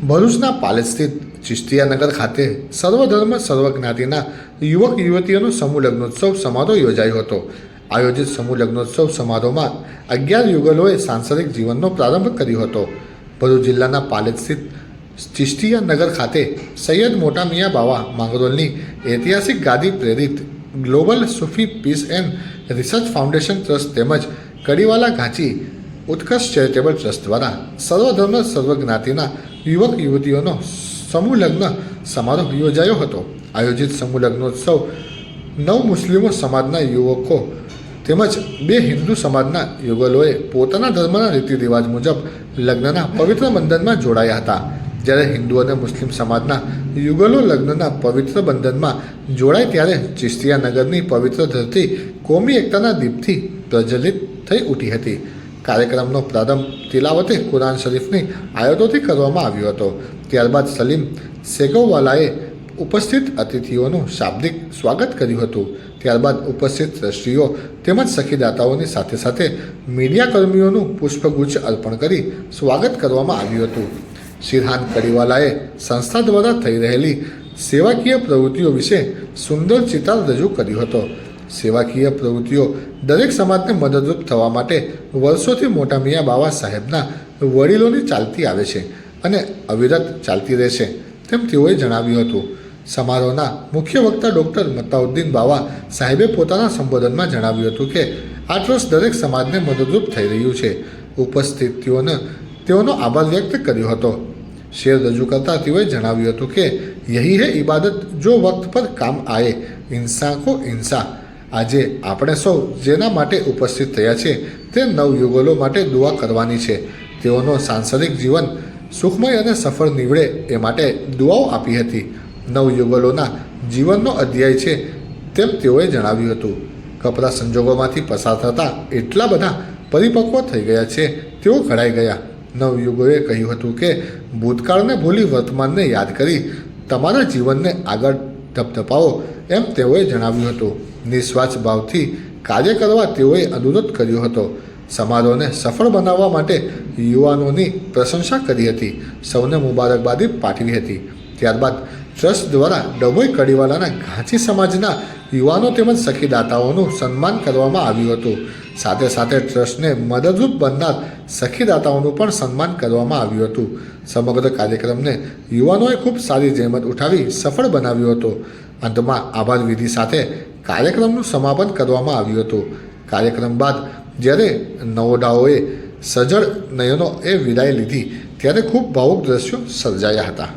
ભરૂચના પાલેજ સ્થિત ચિશ્તિયાનગર ખાતે સર્વધર્મ સર્વજ્ઞાતિના યુવક યુવતીઓનો સમૂહ લગ્નોત્સવ સમારોહ યોજાયો હતો. આયોજિત સમૂહ લગ્નોત્સવ સમારોહમાં અગિયાર યુગલોએ સાંસારિક જીવનનો પ્રારંભ કર્યો હતો. ભરૂચ જિલ્લાના પાલેજ સ્થિત ચિશ્તિયાનગર ખાતે સૈયદ મોટા મિયા બાવા માંગરોલની ઐતિહાસિક ગાદી પ્રેરિત global Sufi peace and research foundation trust તેમજ કડીવાલા ઘાંચી ઉત્કર્ષ ચેરિટેબલ ટ્રસ્ટ દ્વારા સર્વધર્મ સર્વજ્ઞાતિના યુવક યુવતીઓનો સમૂહ લગ્ન સમારોહ યોજાયો હતો. આયોજિત સમૂહ લગ્નોત્સવ નવ મુસ્લિમો સમાજના યુવકો તેમજ બે હિન્દુ સમાજના યુગલોએ પોતાના ધર્મના રીતિ રિવાજ મુજબ લગ્નના પવિત્ર બંધનમાં જોડાયા હતા. જ્યારે હિન્દુ અને મુસ્લિમ સમાજના યુગલો લગ્નના પવિત્ર બંધનમાં જોડાય ત્યારે ચિશ્તિયાનગરની પવિત્ર ધરતી કોમી એકતાના દીપથી પ્રજ્વલિત થઈ ઉઠી હતી. કાર્યક્રમનો પ્રારંભ તિલાવતે કુરાન શરીફની આયતોથી કરવામાં આવ્યો હતો. ત્યારબાદ સલીમ સેગોવાલાએ ઉપસ્થિત અતિથિઓનું શાબ્દિક સ્વાગત કર્યું હતું. ત્યારબાદ ઉપસ્થિત ટ્રસ્ટીઓ તેમજ સખીદાતાઓની સાથે સાથે મીડિયાકર્મીઓનું પુષ્પગુચ્છ અર્પણ કરી સ્વાગત કરવામાં આવ્યું હતું. શિરહાન કડીવાલાએ સંસ્થા દ્વારા થઈ રહેલી સેવાકીય પ્રવૃત્તિઓ વિશે સુંદર ચિતાર રજૂ કર્યો હતો. સેવાકીય પ્રવૃત્તિઓ દરેક સમાજને મદદરૂપ થવા માટે વર્ષોથી મોટા મિયા બાવા સાહેબના વડીલોની ચાલતી આવે છે અને અવિરત ચાલતી રહેશે તેમ તેઓએ જણાવ્યું હતું. સમારોહના મુખ્ય વક્તા ડૉક્ટર મતાઉદ્દીન બાવા સાહેબે પોતાના સંબોધનમાં જણાવ્યું હતું કે આ ટ્રસ્ટ દરેક સમાજને મદદરૂપ થઈ રહ્યું છે. ઉપસ્થિતિઓને તેઓનો આભાર વ્યક્ત કર્યો હતો. શેર રજૂ કરતા તેઓએ જણાવ્યું હતું કે, યહી હે ઇબાદત, જો વક્ત પર કામ આયે ઇન્સા કો ઇન્સા. આજે આપણે સૌ જેના માટે ઉપસ્થિત થયા છે તે નવયુગલો માટે દુઆ કરવાની છે. તેઓનો સાંસારિક જીવન સુખમય અને સફળ નીવડે એ માટે દુઆઓ આપી હતી. નવયુગલોના જીવનનો અધ્યાય છે તેમ તેઓએ જણાવ્યું હતું. કપરા સંજોગોમાંથી પસાર થતા એટલા બધા પરિપક્વ થઈ ગયા છે, તેઓ ઘડાઈ ગયા. નવયુગોએ કહ્યું હતું કે, ભૂતકાળને ભૂલી વર્તમાનને યાદ કરી, તમારા જીવનને આગળ ધપધપાવો, એમ તેઓએ જણાવ્યું હતું. નિસ્વાર્થ ભાવથી કાર્ય કરવા તેઓએ અનુરોધ કર્યો હતો. સમારોહને સફળ બનાવવા માટે યુવાનોની પ્રશંસા કરી હતી. સૌને મુબારકબાદી પાઠવી હતી. ત્યારબાદ ટ્રસ્ટ દ્વારા ડભોઈ કડીવાલાના ઘાંચી સમાજના યુવાનો તેમજ સખીદાતાઓનું સન્માન કરવામાં આવ્યું હતું. સાથે સાથે ટ્રસ્ટને મદદરૂપ બનનાર સખીદાતાઓનું પણ સન્માન કરવામાં આવ્યું હતું. સમગ્ર કાર્યક્રમને યુવાનોએ ખૂબ સારી જહેમત ઉઠાવી સફળ બનાવ્યો હતો. અંતમાં આભાર વિધિ સાથે કાર્યક્રમનું સમાપન કરવામાં આવ્યું હતું. કાર્યક્રમ બાદ જ્યારે નવોડાઓએ સજળ નયનો એ વિદાય લીધી, ત્યારે ખૂબ ભાવુક દ્રશ્યો સર્જાયા હતા.